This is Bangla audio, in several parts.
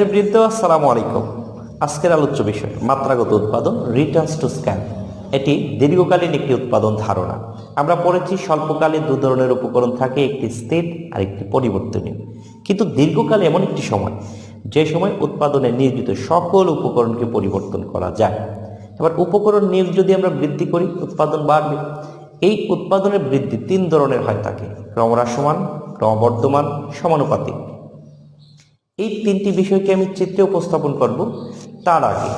শিক্ষার্থীবৃন্দ আসসালামু আলাইকুম। আজকের আলোচ্য বিষয়, মাত্রাগত উৎপাদন রিটার্নস টু স্ক্যান এটি দীর্ঘকালীন একটি উৎপাদন ধারণা। আমরা পড়েছি স্বল্পকালে দু ধরনের উপকরণ থাকে, একটি স্থির আর একটি পরিবর্তনীয়। কিন্তু দীর্ঘকালে এমন একটি সময়, যে সময় উৎপাদনে নিয়োজিত সকল উপকরণকে পরিবর্তন করা যায়। এবার উপকরণ নিয়োগ যদি আমরা বৃদ্ধি করি, উৎপাদন বাড়বে। এই উৎপাদনের বৃদ্ধি তিন ধরনের হয় থাকে ক্রমহ্রাসমান, ক্রমবর্ধমান, সমানুপাতিক। এই তিনটি বিষয়কে আমি চিত্রে উপস্থাপন করব। তার আগে,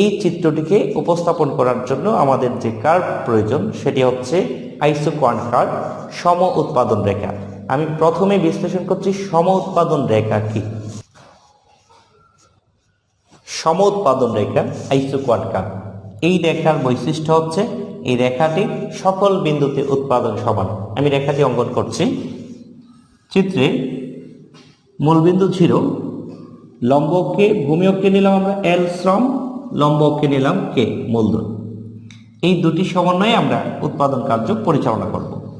এই চিত্রটিকে উপস্থাপন করার জন্য আমাদের যে কার্ভ প্রয়োজন, সেটি হচ্ছে আইসো কোয়ান্ট কার্ভ সম উৎপাদন রেখা। আমি প্রথমে বিশ্লেষণ করছি সম উৎপাদন রেখা কি? সম উৎপাদন রেখা আইসো কোয়ান্ট কার্ভ এই রেখার বৈশিষ্ট্য হচ্ছে, এই রেখাটি সকল বিন্দুতে উৎপাদন সমান। আমি রেখাটি অঙ্কন করছি। চিত্রে মূলবিন্দু ছিল। লম্বকে ভূমি অক্ষে নিলাম আমরা এল শ্রম লম্ব অক্ষে নিলাম কে মূলধন। এই দুটি সমন্বয়ে আমরা উৎপাদন কার্য পরিচালনা করব।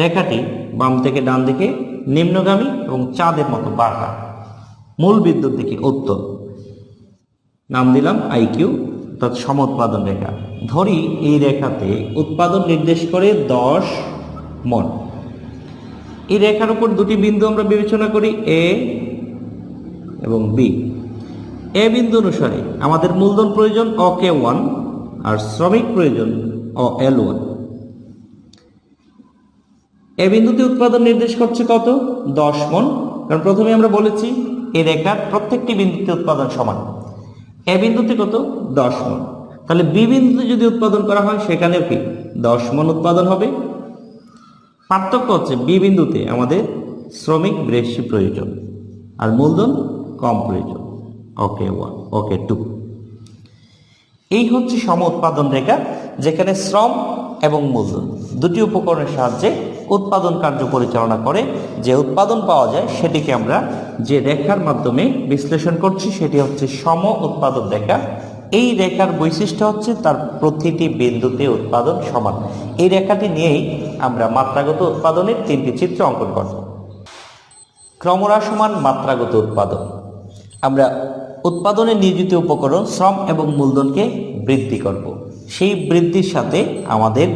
রেখাটি বাম থেকে ডান দিকে, নিম্নগামী এবং চাঁদের মতো বাঁকা। মূল বিদ্যুৎ দিকে উত্তর। নাম দিলাম আইকিউ অর্থাৎ সম উৎপাদন রেখা। ধরি এই রেখাতে উৎপাদন নির্দেশ করে দশ মন। এই রেখার উপর দুটি বিন্দু আমরা বিবেচনা করি এ এবং বি এ বিন্দু অনুসারে আমাদের মূলধন প্রয়োজন অ কে ওয়ান আর শ্রমিক প্রয়োজন অ এল ওয়ান। এ বিন্দুতে উৎপাদন নির্দেশ করছে কত? দশ মন। কারণ প্রথমে আমরা বলেছি এ রেখার প্রত্যেকটি বিন্দুতে উৎপাদন সমান। এ বিন্দুতে কত? দশ মন। তাহলে বি বিন্দুতে যদি উৎপাদন করা হয়, সেখানেও কি? দশ মন উৎপাদন হবে। পার্থক্য হচ্ছে বি বিন্দুতে আমাদের শ্রমিক বেশি প্রয়োজন আর মূলধন কম প্রয়োজন। Okay, one, okay, two. এই হচ্ছে সম উৎপাদন রেখা, যেখানে শ্রম এবং মূলধন দুটি উপকরণের সাহায্যে উৎপাদন কার্য পরিচালনা করে। যে উৎপাদন পাওয়া যায় সেটিকে আমরা যে রেখার মাধ্যমে বিশ্লেষণ করছি সেটি হচ্ছে সম উৎপাদন রেখা। এই রেখার বৈশিষ্ট্য হচ্ছে তার প্রতিটি বিন্দুতে উৎপাদন সমান। এই রেখাটি নিয়েই আমরা মাত্রাগত উৎপাদনের তিনটি চিত্র অঙ্কন করব। ক্রমরাসমান মাত্রাগত উৎপাদন। আমরা উৎপাদনে নিয়োজিত উপকরণ, শ্রম এবং মূলধনকে বৃদ্ধি করব। সেই বৃদ্ধির সাথে আমাদের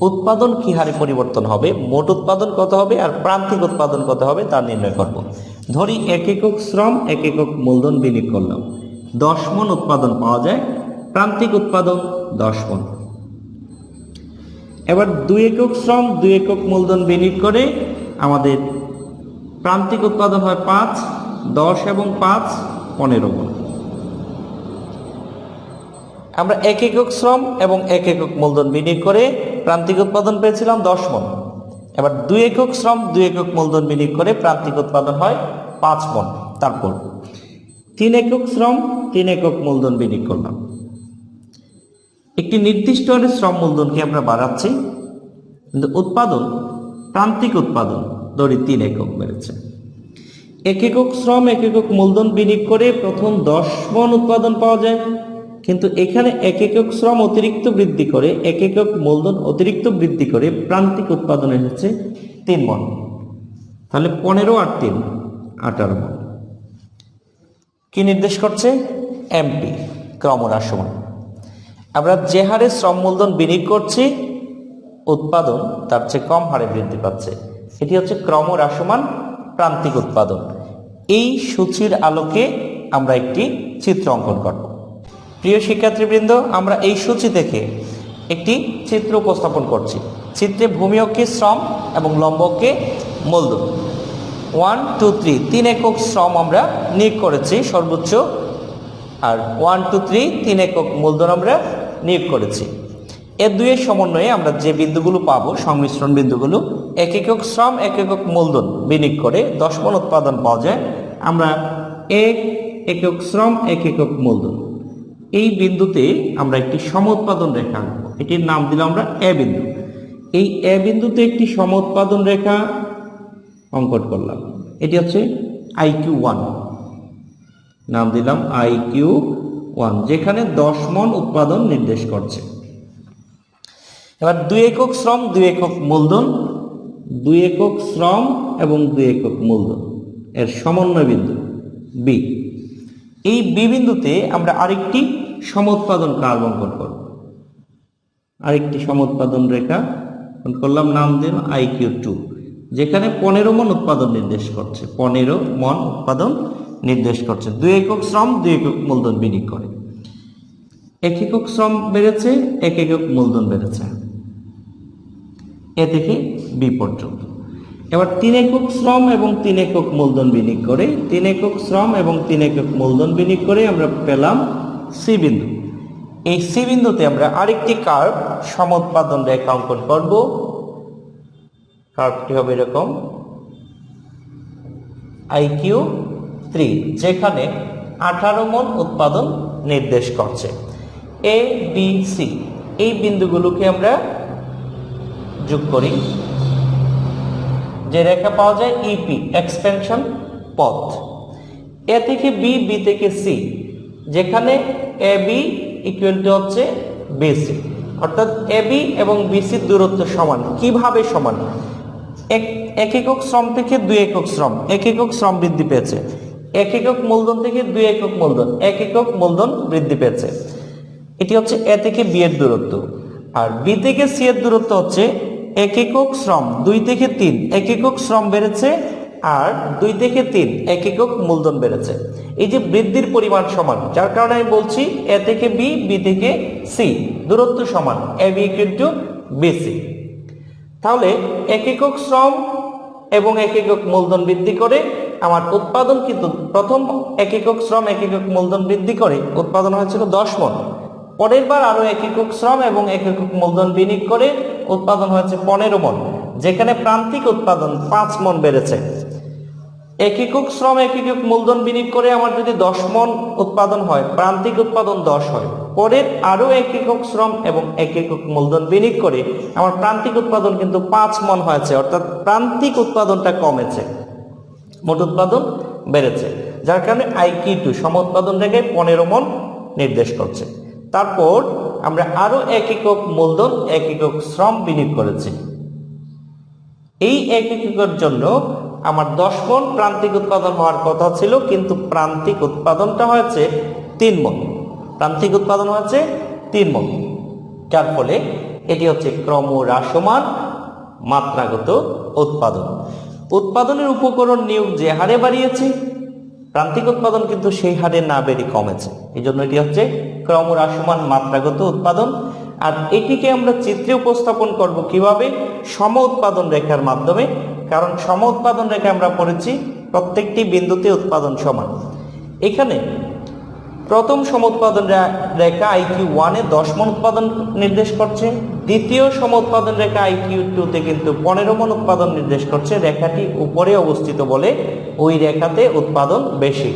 উৎপাদন কি হারে পরিবর্তন হবে, মোট উৎপাদন কত হবে আর প্রান্তিক উৎপাদন কত হবে তা নির্ণয় করব। ধরি এক একক শ্রম, এক একক মূলধন বিনিয়োগ করলাম। দশ মন উৎপাদন পাওয়া যায়, প্রান্তিক উৎপাদন দশ মন। এবার দুই একক শ্রম, দুই একক মূলধন বিনিয়োগ করে আমাদের প্রান্তিক উৎপাদন হয় পাঁচ, দশ এবং পাঁচ, পনেরো মন। আমরা এক একক শ্রম এবং এক একক মূলধন বিনিয়োগ করে প্রান্তিক উৎপাদন পেয়েছিলাম দশ মন। এবার দুই একক শ্রম, দুই একক মূলধন বিনিয়োগ করে প্রান্তিক উৎপাদন হয় পাঁচ মন। তারপর তিন একক শ্রম, তিন একক মূলধন বিনিয়োগ করলাম। একটি নির্দিষ্ট হারে শ্রম মূলধনকে আমরা বাড়াচ্ছি, কিন্তু উৎপাদন, প্রান্তিক উৎপাদন ধরি তিন একক বেড়েছে। এক একক শ্রম, এক একক মূলধন বিনিয়োগ করে প্রথম দশ মন উৎপাদন পাওয়া যায়, কিন্তু এখানে এক একক শ্রম অতিরিক্ত বৃদ্ধি করে, এক একক মূলধন অতিরিক্ত বৃদ্ধি করে প্রান্তিক উৎপাদন এসেছে তিন মন। তাহলে পনেরো আর তিন, আঠারো মন। কি নির্দেশ করছে? এমপি ক্রমহ্রাসমান আমরা যে হারে শ্রম মূলধন বিনিয়োগ করছি, উৎপাদন তার চেয়ে কম হারে বৃদ্ধি পাচ্ছে। এটি হচ্ছে ক্রমহ্রাসমান প্রান্তিক উৎপাদন। এই সূচির আলোকে আমরা একটি চিত্র অঙ্কন করব। প্রিয় শিক্ষার্থীবৃন্দ, আমরা এই সূচি থেকে একটি চিত্র উপস্থাপন করছি। চিত্রে ভূমি অক্ষে শ্রম এবং লম্বকে মূলধন। ওয়ান টু থ্রি তিন একক শ্রম আমরা নিয়োগ করেছি, সর্বোচ্চ। আর ওয়ান টু থ্রি তিন একক মূলধন আমরা নিয়োগ করেছি। এর দুইয়ের সমন্বয়ে আমরা যে বিন্দুগুলো পাবো, সংমিশ্রণ বিন্দুগুলো, এক একক শ্রম, এক একক মূলধন বিনিয়োগ করে দশ মন উৎপাদন পাওয়া যায়। আমরা এক একক শ্রম, এক একক মূলধন। এই বিন্দুতে আমরা একটি সম উৎপাদন রেখা আঁকবো এটির নাম দিলাম আমরা এ বিন্দু। এই এ বিন্দুতে একটি সম উৎপাদন রেখা অঙ্কন করলাম। এটি হচ্ছে আইকিউ ওয়ান নাম দিলাম আইকিউ ওয়ান যেখানে দশ মন উৎপাদন নির্দেশ করছে। এবার দুই একক শ্রম, দুই একক মূলধন, দুই একক শ্রম এবং দুই একক মূলধন, এর সমন্বয় বিন্দু বি এই বি বিন্দুতে আমরা আরেকটি সমোৎপাদন কার্ভ অঙ্কন করব। আরেকটি সমোৎপাদন রেখা করলাম, নাম দিন আইকিউ টু যেখানে পনেরো মন উৎপাদন নির্দেশ করছে। পনেরো মন উৎপাদন নির্দেশ করছে। দুই একক শ্রম, দুই একক মূলধন বিনিয়োগ করে। এক একক শ্রম বেড়েছে, এক একক মূলধন বেড়েছে। এ থেকে বি পর্যন্ত। এবার তিন একক শ্রম এবং তিন একক মূলধন বিনিয়োগ করে। তিন একক শ্রম এবং তিন একক মূলধন বিনিয়োগ করে আমরা পেলাম সি বিন্দু। এই সি বিন্দুতে আমরা আরেকটি কার্ভ সমোৎপাদন রেখা অঙ্কন করব। কার্ভটি হবে এরকম। আইকিউ থ্রি যেখানে আঠারো মন উৎপাদন নির্দেশ করছে। এ বি সি এই বিন্দুগুলোকে আমরা যোগ করি। যে রেখা পাওয়া যায় ইপি এক্সপেনশন পথ। এ থেকে বি বি থেকে সি যেখানে এ বি ইকুয়াল টু হচ্ছে বিসি অর্থাৎ এ বি এবং বিসির দূরত্ব সমান। কীভাবে সমান? এক এক একক শ্রম থেকে দুই একক শ্রম। এক একক শ্রম বৃদ্ধি পেয়েছে। এক একক মূলধন থেকে দুই একক মূলধন। এক একক মূলধন বৃদ্ধি পেয়েছে। এটি হচ্ছে এ থেকে বি এর দূরত্ব। আর বি থেকে সি এর দূরত্ব হচ্ছে এক একক শ্রম, দুই থেকে তিন। এক একক শ্রম বেড়েছে আর দুই থেকে তিন। এক একক মূলধন বেড়েছে। এই যে বৃদ্ধির পরিমাণ সমান, যার কারণে আমি বলছি এ থেকে বি বি থেকে সি। দূরত্ব সমান, এ বি টু বিসি তাহলে এক একক শ্রম এবং এক একক মূলধন বৃদ্ধি করে আমার উৎপাদন কিন্তু প্রথম এক একক শ্রম, এক একক মূলধন বৃদ্ধি করে, উৎপাদন হয়েছিল দশ মন। পরের বার আরও এক একক শ্রম এবং এক একক মূলধন বিনিয়োগ করে উৎপাদন হয়েছে পনেরো মন, যেখানে প্রান্তিক উৎপাদন পাঁচ মন বেড়েছে। এক একক শ্রম, এক একক মূলধন বিনিয়োগ করে আমার যদি দশ মন উৎপাদন হয়, প্রান্তিক উৎপাদন দশ হয় পরের আরও এক একক শ্রম এবং এক একক মূলধন বিনিয়োগ করে আমার প্রান্তিক উৎপাদন কিন্তু পাঁচ মন হয়েছে, অর্থাৎ প্রান্তিক উৎপাদনটা কমেছে। মোট উৎপাদন বেড়েছে, যার কারণে আইকি টু সম উৎপাদন রেখে পনেরো মন নির্দেশ করছে। তারপর আমরা আরও এক একক মূলধন, এক একক শ্রম বিনিয়োগ করেছি। এই এক এককের জন্য আমার দশ মন প্রান্তিক উৎপাদন হওয়ার কথা ছিল, কিন্তু প্রান্তিক উৎপাদনটা হয়েছে তিন মন। প্রান্তিক উৎপাদন হচ্ছে তিন মন যার ফলে এটি হচ্ছে ক্রমহ্রাসমান মাত্রাগত উৎপাদন। উৎপাদনের উপকরণ নিয়োগ যে হারে বাড়িয়েছে, প্রান্তিক উৎপাদন কিন্তু সেই হারে না বেড়ে কমেছে। এই জন্য এটি হচ্ছে ক্রমহ্রাসমান মাত্রাগত উৎপাদন। আর এটিকে আমরা চিত্রে উপস্থাপন করব কীভাবে? সম উৎপাদন রেখার মাধ্যমে। কারণ সম উৎপাদন রেখা আমরা পড়েছি প্রত্যেকটি বিন্দুতে উৎপাদন সমান। এখানে প্রথম সমুৎপাদন রেখা আইকিউ ওয়ানে দশ মন উৎপাদন নির্দেশ করছে। দ্বিতীয় সমুৎপাদন রেখা আইকিউ টুতে কিন্তু পনেরো মন উৎপাদন নির্দেশ করছে। রেখাটি উপরে অবস্থিত বলে ওই রেখাতে উৎপাদন বেশি।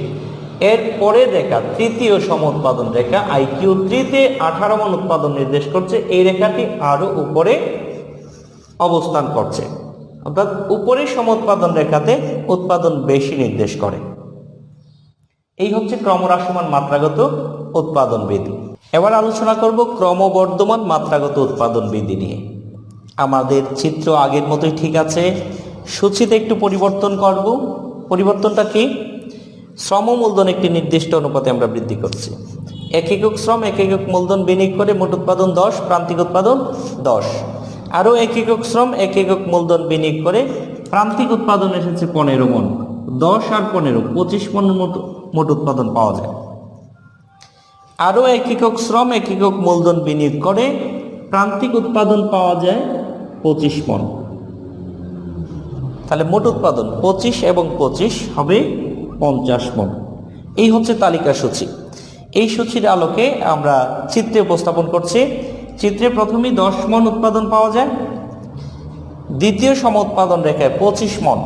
এর পরের রেখা, তৃতীয় সম উৎপাদন রেখা আইকিউ থ্রিতে আঠারো মন উৎপাদন নির্দেশ করছে। এই রেখাটি আরও উপরে অবস্থান করছে। অর্থাৎ উপরে সম উৎপাদন রেখাতে উৎপাদন বেশি নির্দেশ করে। এই হচ্ছে ক্রমহ্রাসমান মাত্রাগত উৎপাদন বিধি এবার আলোচনা করব ক্রমবর্ধমান মাত্রাগত উৎপাদন বিধি নিয়ে। আমাদের চিত্র আগের মতোই ঠিক আছে। সূচিতে একটু পরিবর্তন করব। পরিবর্তনটা কি? শ্রম মূলধন একটি নির্দিষ্ট অনুপাতে আমরা বৃদ্ধি করছি। এক একক শ্রম, এক একক মূলধন বিনিয়োগ করে মোট উৎপাদন দশ, প্রান্তিক উৎপাদন দশ। আরও এক একক শ্রম, এক একক মূলধন বিনিয়োগ করে প্রান্তিক উৎপাদন এসেছে পনেরো মন। দশ আর পনেরো, পঁচিশ মন মোট মোট উৎপাদন পাওয়া যায়। আরও এক একক শ্রম, এক একক মূলধন বিনিয়োগ করে, প্রান্তিক উৎপাদন পাওয়া যায় পঁচিশ মন। তাহলে মোট উৎপাদন পঁচিশ এবং পঁচিশ হবে পঞ্চাশ মন। এই হচ্ছে তালিকা সূচি। এই সূচির আলোকে আমরা চিত্রে উপস্থাপন করছি। চিত্রে প্রথমেই দশ মন উৎপাদন পাওয়া যায়। দ্বিতীয় সম উৎপাদন রেখায় পঁচিশ মন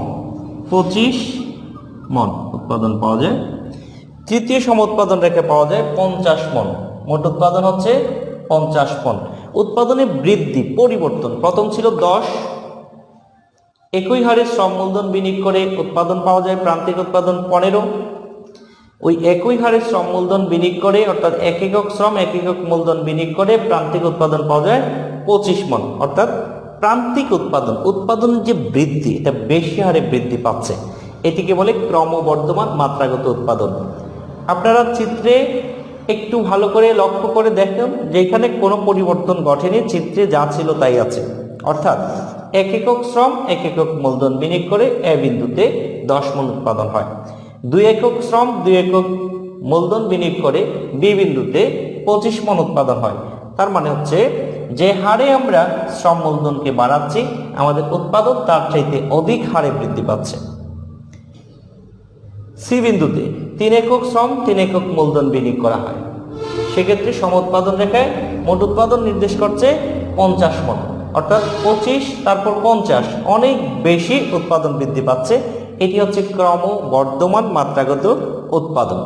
পঁচিশ মন উৎপাদন পাওয়া যায়। তৃতীয় সম উৎপাদন রেখে পাওয়া যায় পঞ্চাশ মন। মোট উৎপাদন হচ্ছে পঞ্চাশ মন। উৎপাদনে বৃদ্ধি, পরিবর্তন। প্রথম ছিল দশ। একই হারে শ্রম মূলধন বিনিয়োগ করে উৎপাদন পাওয়া যায় প্রান্তিক উৎপাদন পনেরো। ওই একই হারে শ্রম মূলধন বিনিয়োগ করে, অর্থাৎ এক একক শ্রম, এক একক মূলধন বিনিয়োগ করে প্রান্তিক উৎপাদন পাওয়া যায় পঁচিশ মন। অর্থাৎ প্রান্তিক উৎপাদন উৎপাদনের যে বৃদ্ধি, এটা বেশি হারে বৃদ্ধি পাচ্ছে। এটিকে বলে ক্রমবর্ধমান মাত্রাগত উৎপাদন। আপনারা চিত্রে একটু ভালো করে লক্ষ্য করে দেখেন যে এখানে কোনো পরিবর্তন ঘটেনি, চিত্রে যা ছিল তাই আছে। অর্থাৎ এক একক শ্রম, এক একক মূলধন বিনিয়োগ করে এ বিন্দুতে দশ মন উৎপাদন হয়। দুই একক শ্রম, দুই একক মূলধন বিনিয়োগ করে বি বিন্দুতে পঁচিশ মন উৎপাদন হয়। তার মানে হচ্ছে, যে হারে আমরা শ্রম মূলধনকে বাড়াচ্ছি, আমাদের উৎপাদন তার চাইতে অধিক হারে বৃদ্ধি পাচ্ছে। সি বিন্দুতে তিন একক শ্রম, তিন একক মূলধন বিনিয়োগ করা হয়। সেক্ষেত্রে সম উৎপাদন রেখায় মোট উৎপাদন নির্দেশ করছে পঞ্চাশ মন, অর্থাৎ পঁচিশ, তারপর পঞ্চাশ, অনেক বেশি উৎপাদন বৃদ্ধি পাচ্ছে। এটি হচ্ছে ক্রম বর্ধমান মাত্রাগত উৎপাদন।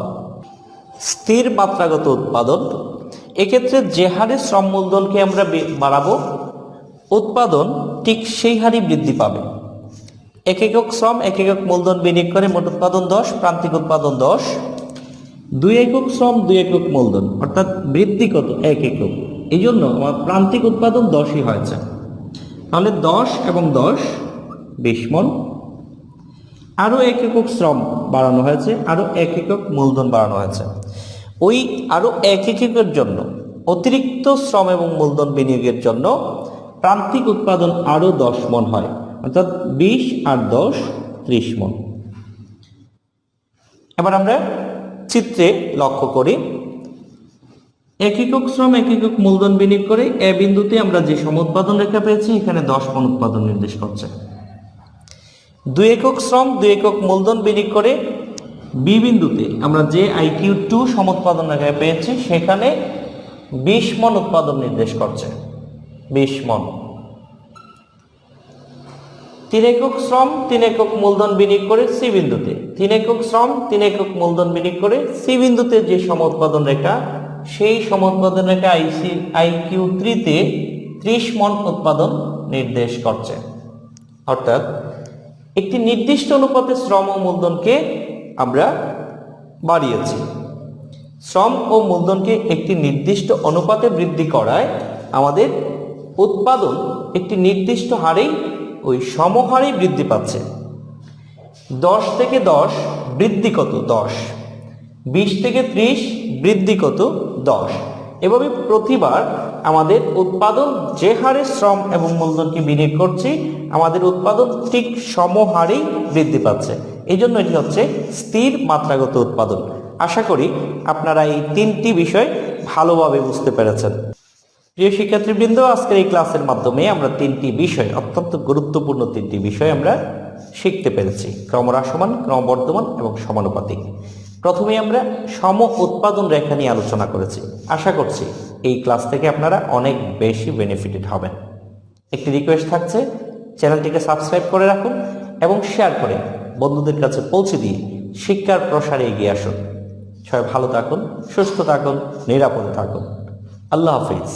স্থির মাত্রাগত উৎপাদন, এক্ষেত্রে যে হারে শ্রম মূলধনকে আমরা বাড়াবো, উৎপাদন ঠিক সেই হারই বৃদ্ধি পাবে। এক একক শ্রম এক একক মূলধন বিনিয়োগ করে মোট উৎপাদন দশ, প্রান্তিক উৎপাদন দশ। দুই একক শ্রম, দুই একক মূলধন, অর্থাৎ বৃদ্ধি কত? এক একক। এই জন্য আমার প্রান্তিক উৎপাদন দশই হয়েছে। তাহলে দশ এবং দশ, বিশ মন। আরও এক একক শ্রম বাড়ানো হয়েছে, আরও এক একক মূলধন বাড়ানো হয়েছে। ওই আরও এক এককের জন্য, অতিরিক্ত শ্রম এবং মূলধন বিনিয়োগের জন্য প্রান্তিক উৎপাদন আরও দশ মন হয়। অর্থাৎ বিশ আর দশ ত্রিশ মন। এবার আমরা চিত্রে লক্ষ্য করি। এক একক শ্রম এক একক মূলধন বিনিয়োগ করে এ বিন্দুতে আমরা যে সম উৎপাদন রেখা পেয়েছি, এখানে দশ মন উৎপাদন নির্দেশ করছে। দুই একক শ্রম, দুই একক মূলধন বিনিয়োগ করে বি বিন্দুতে আমরা যে আইকিউ টু সম উৎপাদন রেখা পেয়েছি, সেখানে বিশ মন উৎপাদন নির্দেশ করছে। বিশ মন। তিন একক শ্রম, তিন একক মূলধন বিনিয়োগ করে সি বিন্দুতে। তিন একক শ্রম, তিন একক মূলধন বিনিয়োগ করে সি বিন্দুতে যে সম উৎপাদন রেখা, সেই সম উৎপাদন রেখা আইসি আই কিউ থ্রিতে ত্রিশ মন উৎপাদন নির্দেশ করছে। অর্থাৎ একটি নির্দিষ্ট অনুপাতে শ্রম ও মূলধনকে আমরা বাড়িয়েছি। শ্রম ও মূলধনকে একটি নির্দিষ্ট অনুপাতে বৃদ্ধি করায় আমাদের উৎপাদন একটি নির্দিষ্ট হারেই ওই সমহারেই বৃদ্ধি পাচ্ছে। দশ থেকে দশ বৃদ্ধি কত? দশ। বিশ থেকে ত্রিশ বৃদ্ধি কত? দশ। এভাবে প্রতিবার আমাদের উৎপাদন যে হারে শ্রম এবং মূলধনকে বিনিয়োগ করছি, আমাদের উৎপাদন ঠিক সমহারেই বৃদ্ধি পাচ্ছে। এই জন্য এটি হচ্ছে স্থির মাত্রাগত উৎপাদন। আশা করি আপনারা এই তিনটি বিষয় ভালোভাবে বুঝতে পেরেছেন। প্রিয় শিক্ষার্থীবৃন্দ, আজকের এই ক্লাসের মাধ্যমে আমরা তিনটি বিষয়, অত্যন্ত গুরুত্বপূর্ণ তিনটি বিষয় আমরা শিখতে পেরেছি। ক্রমহ্রাসমান, ক্রমবর্ধমান এবং সমানুপাতিক। প্রথমে আমরা সম উৎপাদন রেখা নিয়ে আলোচনা করেছি। আশা করছি এই ক্লাস থেকে আপনারা অনেক বেশি বেনিফিটেড হবেন। একটি রিকোয়েস্ট থাকছে, চ্যানেলটিকে সাবস্ক্রাইব করে রাখুন এবং শেয়ার করে বন্ধুদের কাছে পৌঁছে দিয়ে শিক্ষার প্রসারে এগিয়ে আসুন। সবাই ভালো থাকুন, সুস্থ থাকুন, নিরাপদে থাকুন। আল্লাহ হাফিজ।